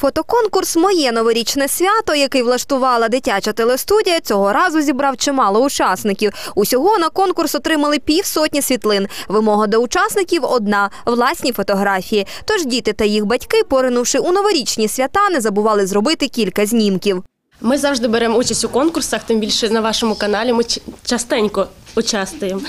Фотоконкурс Моє новорічне свято, який влаштувала дитяча телестудія, цього разу зібрав чимало учасників. Усього на конкурс отримали півсотні світлин. Вимога до учасників одна власні фотографії. Тож діти та їх батьки, поринувши у новорічні свята, не забували зробити кілька знімків. Ми завжди беремо участь у конкурсах, тим більше на вашому каналі. Ми частенько участвуємо.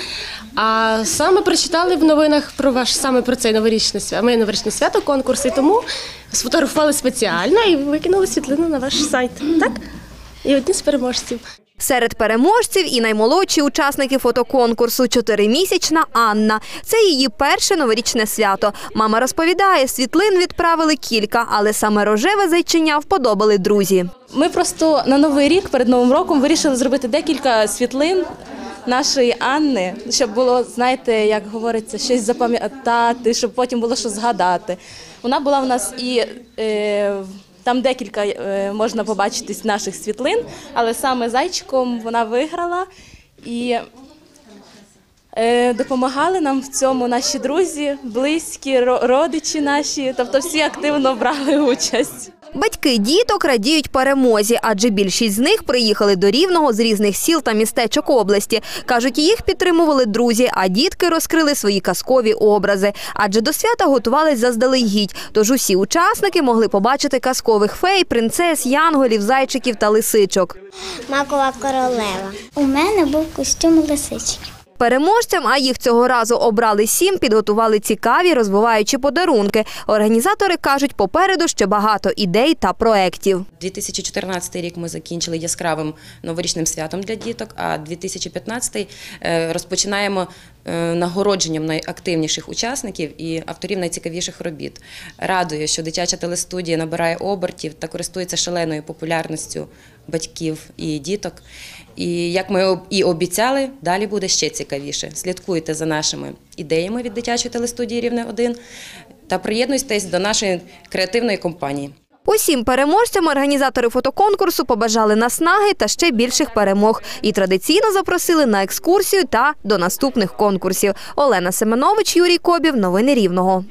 А саме прочитали в новинах про ваш саме про цей новорічне свято, моє новорічне свято конкурс, і тому сфотографували спеціально і викинули світлину на ваш сайт. Так? І одні з переможців. Серед переможців і наймолодші учасники фотоконкурсу чотиримісячна Анна. Це її перше новорічне свято. Мама розповідає, світлин відправили кілька, але саме рожеве зайчиня вподобали друзі. Ми просто на новий рік перед новим роком вирішили зробити декілька світлин нашої Анни, щоб було, знаєте, як говориться, щось запам'ятати, щоб потім було що згадати. Вона була в нас і е, там декілька е, можна побачити наших світлин, але саме зайчиком вона виграла і. Е, Допомагали нам в цьому наші друзі, близькі, родичі наші, тобто всі активно брали участь. Батьки діток радіють перемозі, адже більшість з них приїхали до Рівного з різних сіл та містечок області. Кажуть, їх підтримували друзі, а дітки розкрили свої казкові образи. Адже до свята готувались заздалегідь. Тож усі учасники могли побачити казкових фей, принцес, янголів, зайчиків та лисичок. Макова королева. У мене був костюм лисички. Переможцям, а їх цього разу обрали сім, підготували цікаві, розвиваючі подарунки. Організатори кажуть, попереду ще багато ідей та проєктів. 2014 рік ми закінчили яскравим новорічним святом для діток, а 2015 е, розпочинаємо нагородженням найактивніших учасників і авторів найцікавіших робіт. Радує, що дитяча телестудія набирає обертів та користується шаленою популярністю батьків і діток. І як ми і обіцяли, далі буде ще цікавіше. Слідкуйте за нашими ідеями від дитячої телестудії Рівне 1 та приєднуйтесь до нашої креативної компанії. Усім переможцям організатори фотоконкурсу побажали наснаги та ще більших перемог. І традиційно запросили на екскурсію та до наступних конкурсів. Олена Семенович, Юрій Кобів. Новини Рівного.